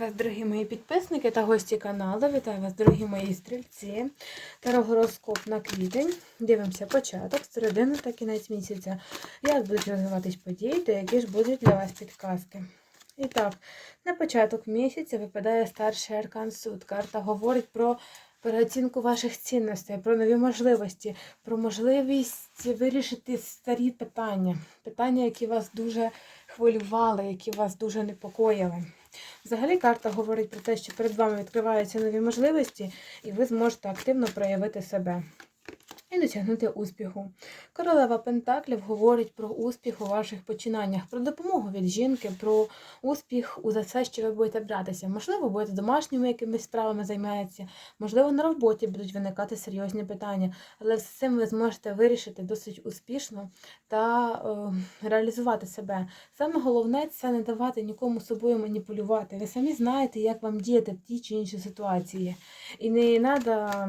Вас, дорогі мої підписники та гості каналу. Вітаю вас, дорогі мої стрільці. Тарогороскоп на квітень. Дивимося початок, середину та кінець місяця. Як будуть розвиватись події, та які ж будуть для вас підказки. І так, на початок місяця випадає старший аркан суд. Карта говорить про переоцінку ваших цінностей, про нові можливості, про можливість вирішити старі питання. Питання, які вас дуже хвилювали, які вас дуже непокоїли. Взагалі карта говорить про те, що перед вами відкриваються нові можливості, і ви зможете активно проявити себе і досягнути успіху. Королева Пентаклів говорить про успіх у ваших починаннях, про допомогу від жінки, про успіх у за все, що ви будете братися. Можливо, будете домашніми якимись справами займаєтеся, можливо, на роботі будуть виникати серйозні питання, але все цим ви зможете вирішити досить успішно та е, реалізувати себе. Саме головне це не давати нікому собою маніпулювати. Ви самі знаєте, як вам діяти в тій чи іншій ситуації. І не треба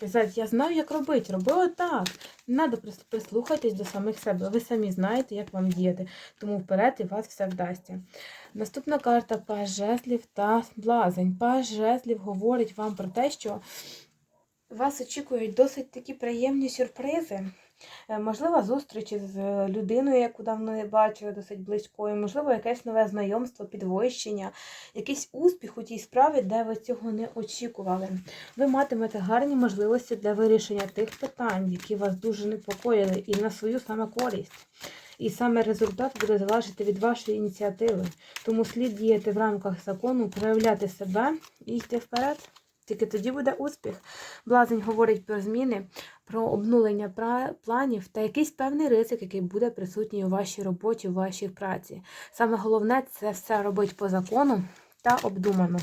казати, я знаю, як робити, роби отак. Не треба прислухатись до самих себе. Ви самі знаєте, як вам діяти. Тому вперед і вас все вдасться. Наступна карта Паж жезлів та блазень. Паж жезлів говорить вам про те, що вас очікують досить такі приємні сюрпризи. Е, Можливо, зустрічі з людиною, яку давно не бачили, досить близькою, можливо, якесь нове знайомство, підвищення, якийсь успіх у тій справі, де ви цього не очікували. Ви матимете гарні можливості для вирішення тих питань, які вас дуже непокоїли, і на свою саме користь. І саме результат буде залежати від вашої ініціативи. Тому слід діяти в рамках закону, проявляти себе і йти вперед. Тільки тоді буде успіх. Блазень говорить про зміни, про обнулення планів та якийсь певний ризик, який буде присутній у вашій роботі, у вашій праці. Саме головне це все робити по закону та обдумано.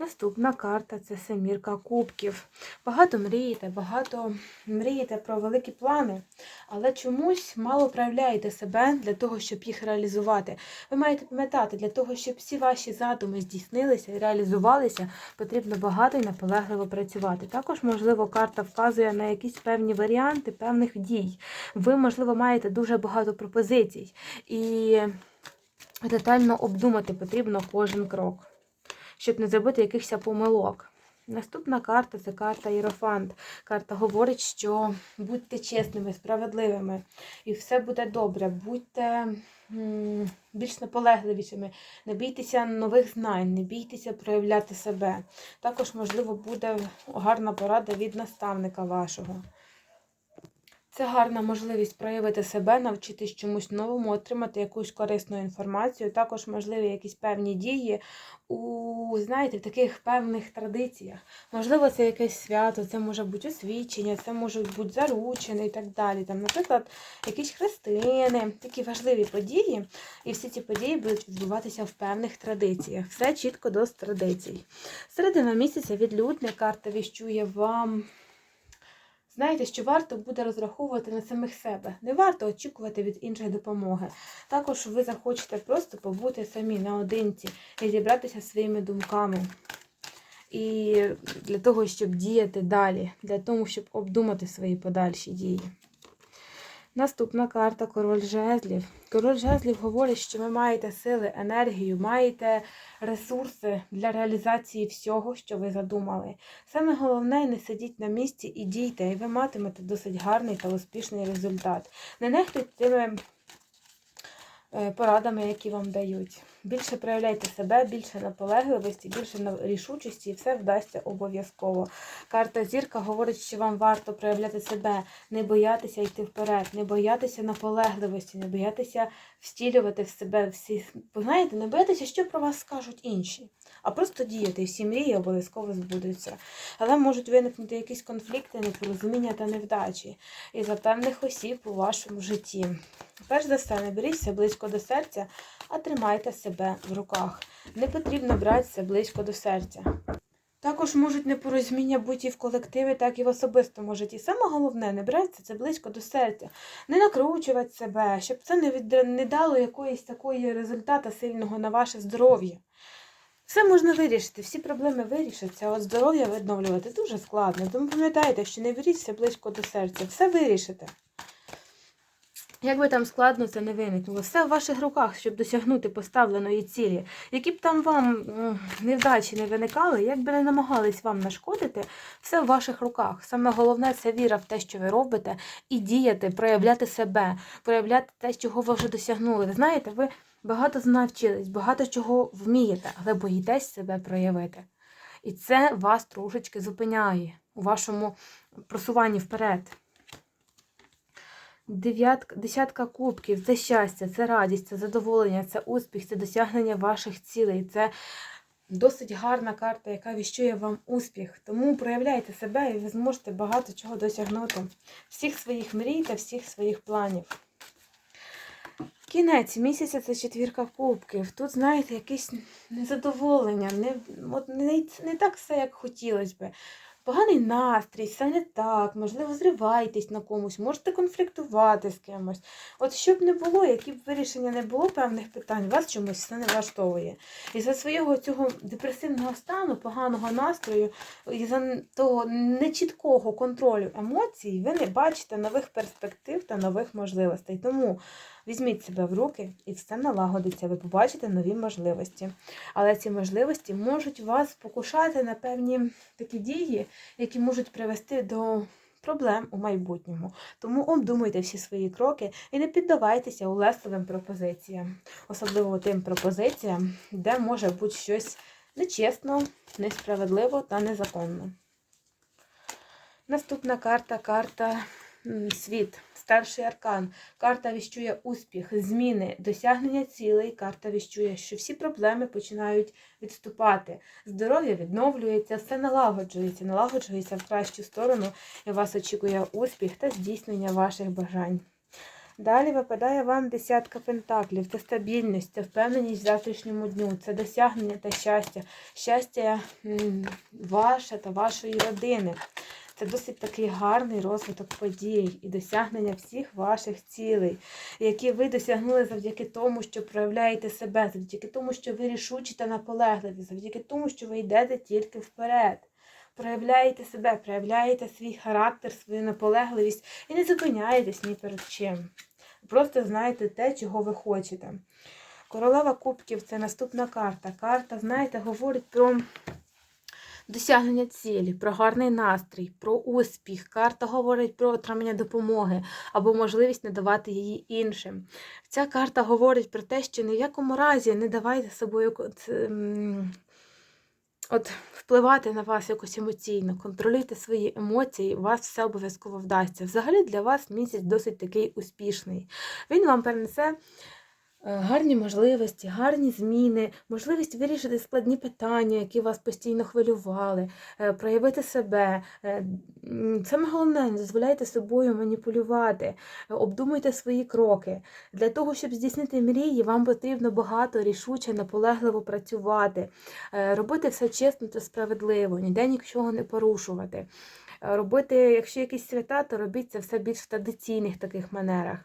Наступна карта це семірка кубків. Багато мрієте, багато мрієте про великі плани, але чомусь мало проявляєте себе для того, щоб їх реалізувати. Ви маєте пам'ятати, для того, щоб всі ваші задуми здійснилися і реалізувалися, потрібно багато і наполегливо працювати. Також, можливо, карта вказує на якісь певні варіанти певних дій. Ви, можливо, маєте дуже багато пропозицій, і детально обдумати потрібно кожен крок щоб не зробити якихось помилок. Наступна карта це карта Єрофант. Карта говорить, що будьте чесними, справедливими, і все буде добре. Будьте більш наполегливішими, не бійтеся нових знань, не бійтеся проявляти себе. Також, можливо, буде гарна порада від наставника вашого. Це гарна можливість проявити себе, навчитись чомусь новому, отримати якусь корисну інформацію. Також можливі якісь певні дії у, знаєте, в таких певних традиціях. Можливо, це якесь свято, це може бути освічення, це можуть бути заручені і так далі. Там, Наприклад, якісь хрестини, такі важливі події. І всі ці події будуть відбуватися в певних традиціях. Все чітко до традицій. Середина місяця відлюдник карта віщує вам. Знаєте, що варто буде розраховувати на самих себе. Не варто очікувати від інших допомоги. Також ви захочете просто побути самі наодинці і зібратися своїми думками. І для того, щоб діяти далі, для того, щоб обдумати свої подальші дії. Наступна карта король жезлів. Король жезлів говорить, що ви маєте сили, енергію, маєте ресурси для реалізації всього, що ви задумали. Саме головне, не сидіть на місці і дійте, і ви матимете досить гарний та успішний результат. Не нехтуйте тими е, порадами, які вам дають. Більше проявляйте себе, більше наполегливості, більше рішучості, і все вдасться обов'язково. Карта зірка говорить, що вам варто проявляти себе, не боятися йти вперед, не боятися наполегливості, не боятися втілювати в себе всі. Знаєте, не боятися, що про вас скажуть інші, а просто діяти. Всі мрії обов'язково збудуться. Але можуть виникнути якісь конфлікти, непорозуміння та невдачі із за певних осіб у вашому житті. Перш за все, не беріться близько до серця, а тримайте себе в руках. Не потрібно брати це близько до серця. Також можуть непорозуміння бути і в колективі, так і в особистому житті. Саме головне, не брати це близько до серця, не накручувати себе, щоб це не, від... не дало якоїсь такої результату сильного на ваше здоров'я. Все можна вирішити, всі проблеми вирішаться, а от здоров'я відновлювати дуже складно. Тому пам'ятайте, що не беріть все близько до серця, все вирішите. Як би там складно це не виникнуло, все в ваших руках, щоб досягнути поставленої цілі. Які б там вам невдачі не виникали, як би не намагались вам нашкодити, все в ваших руках. Саме головне це віра в те, що ви робите, і діяти, проявляти себе, проявляти те, чого ви вже досягнули. Ви знаєте, ви багато навчились, багато чого вмієте, але боїтесь себе проявити. І це вас трошечки зупиняє у вашому просуванні вперед. Десятка кубків це щастя, це радість, це задоволення, це успіх, це досягнення ваших цілей. Це досить гарна карта, яка віщує вам успіх. Тому проявляйте себе і ви зможете багато чого досягнути. Всіх своїх мрій та всіх своїх планів. Кінець місяця це четвірка кубків. Тут, знаєте, якесь незадоволення, не, от не, не так все, як хотілося би. Поганий настрій, все не так, можливо, зриваєтесь на комусь, можете конфліктувати з кимось. От щоб не було, які б вирішення не було певних питань, вас чомусь все не влаштовує. І за свого цього депресивного стану, поганого настрою, і за того нечіткого контролю емоцій, ви не бачите нових перспектив та нових можливостей. Тому візьміть себе в руки і все налагодиться. Ви побачите нові можливості. Але ці можливості можуть вас покушати на певні такі дії, які можуть привести до проблем у майбутньому. Тому обдумуйте всі свої кроки і не піддавайтеся улесливим пропозиціям, особливо тим пропозиціям, де може бути щось нечесно, несправедливо та незаконно. Наступна карта карта світ. Старший аркан. Карта віщує успіх, зміни, досягнення цілей. Карта віщує, що всі проблеми починають відступати. Здоров'я відновлюється, все налагоджується, налагоджується в кращу сторону, і вас очікує успіх та здійснення ваших бажань. Далі випадає вам десятка пентаклів. Це стабільність, це впевненість в завтрашньому дню, це досягнення та щастя, щастя ваше та вашої родини. Це досить такий гарний розвиток подій і досягнення всіх ваших цілей, які ви досягнули завдяки тому, що проявляєте себе, завдяки тому, що ви рішучі та наполегливі, завдяки тому, що ви йдете тільки вперед. Проявляєте себе, проявляєте свій характер, свою наполегливість і не зупиняєтесь ні перед чим. Просто знаєте те, чого ви хочете. Королева Кубків це наступна карта. Карта, знаєте, говорить про досягнення цілі, про гарний настрій, про успіх. Карта говорить про отримання допомоги або можливість надавати її іншим. Ця карта говорить про те, що ні в якому разі не давайте собою от, впливати на вас якось емоційно, контролюйте свої емоції, у вас все обов'язково вдасться. Взагалі для вас місяць досить такий успішний. Він вам перенесе. Е, Гарні можливості, гарні зміни, можливість вирішити складні питання, які вас постійно хвилювали, е, проявити себе. Е, Саме головне, не дозволяйте собою маніпулювати, обдумуйте свої кроки. Для того, щоб здійснити мрії, вам потрібно багато рішуче, наполегливо працювати, робити все чесно та справедливо, ніде нічого не порушувати. Е, Робити, якщо якісь свята, то робіть це все більш в традиційних таких манерах.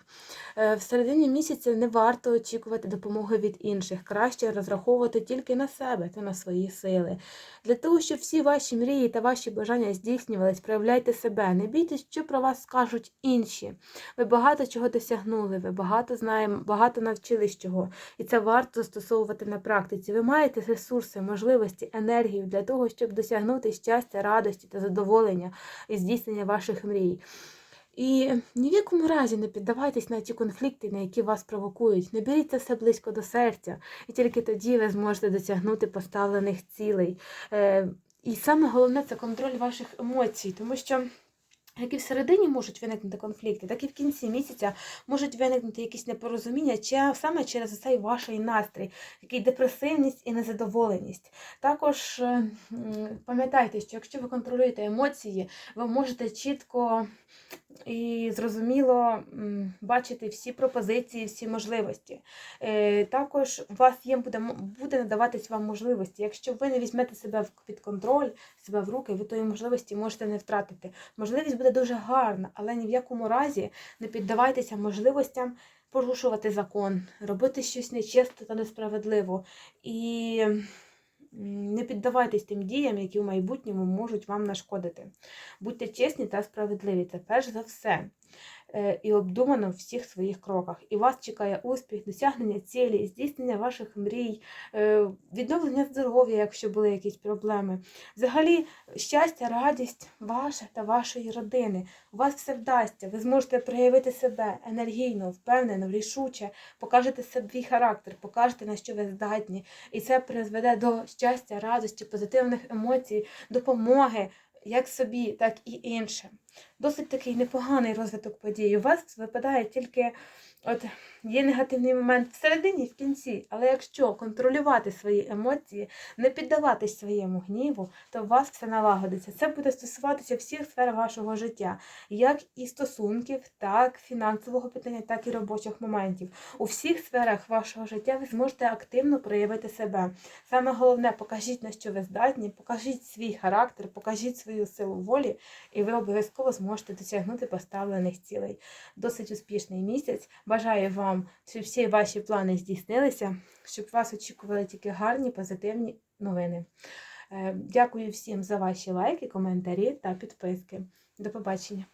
Е, В середині місяця не варто очікувати допомоги від інших. Краще розраховувати тільки на себе та на свої сили. Для того, щоб всі ваші мрії та ваші бажання здійснювались, проявляйте себе. Не бійтесь, що про вас скажуть інші. Ви багато чого досягнули, ви багато знаємо, багато навчились чого. І це варто застосовувати на практиці. Ви маєте ресурси, можливості, енергію для того, щоб досягнути щастя, радості та задоволення і здійснення ваших мрій. І ні в якому разі не піддавайтесь на ті конфлікти, на які вас провокують. Не беріть все близько до серця, і тільки тоді ви зможете досягнути поставлених цілей. Е, І саме головне це контроль ваших емоцій, тому що. Як і всередині можуть виникнути конфлікти, так і в кінці місяця можуть виникнути якісь непорозуміння, чи саме через цей ваш настрій, який депресивність і незадоволеність. Також е, пам'ятайте, що якщо ви контролюєте емоції, ви можете чітко і зрозуміло бачити всі пропозиції, всі можливості. Е, Також у вас є буде, буде надаватись вам можливості. Якщо ви не візьмете себе під контроль, себе в руки, ви тої можливості можете не втратити. Можливість буде дуже гарна, але ні в якому разі не піддавайтеся можливостям порушувати закон, робити щось нечесто та несправедливо. І не піддавайтесь тим діям, які в майбутньому можуть вам нашкодити. Будьте чесні та справедливі, це перш за все. І обдумано в всіх своїх кроках. І вас чекає успіх, досягнення цілі, здійснення ваших мрій, е, відновлення здоров'я, якщо були якісь проблеми. Взагалі, щастя, радість ваша та вашої родини. У вас все вдасться. Ви зможете проявити себе енергійно, впевнено, рішуче, покажете свій характер, покажете на що ви здатні. І це призведе до щастя, радості, позитивних емоцій, допомоги як собі, так і іншим. Досить такий непоганий розвиток подій. У вас випадає тільки от є негативний момент всередині в кінці, але якщо контролювати свої емоції, не піддаватись своєму гніву, то у вас все налагодиться. Це буде стосуватися всіх сфер вашого життя, як і стосунків, так фінансового питання, так і робочих моментів. У всіх сферах вашого життя ви зможете активно проявити себе. Саме головне, покажіть на що ви здатні, покажіть свій характер, покажіть свою силу волі, і ви обов'язково зможете досягнути поставлених цілей. Досить успішний місяць. Бажаю вам, щоб всі ваші плани здійснилися, щоб вас очікували тільки гарні, позитивні новини. Е, Дякую всім за ваші лайки, коментарі та підписки. До побачення!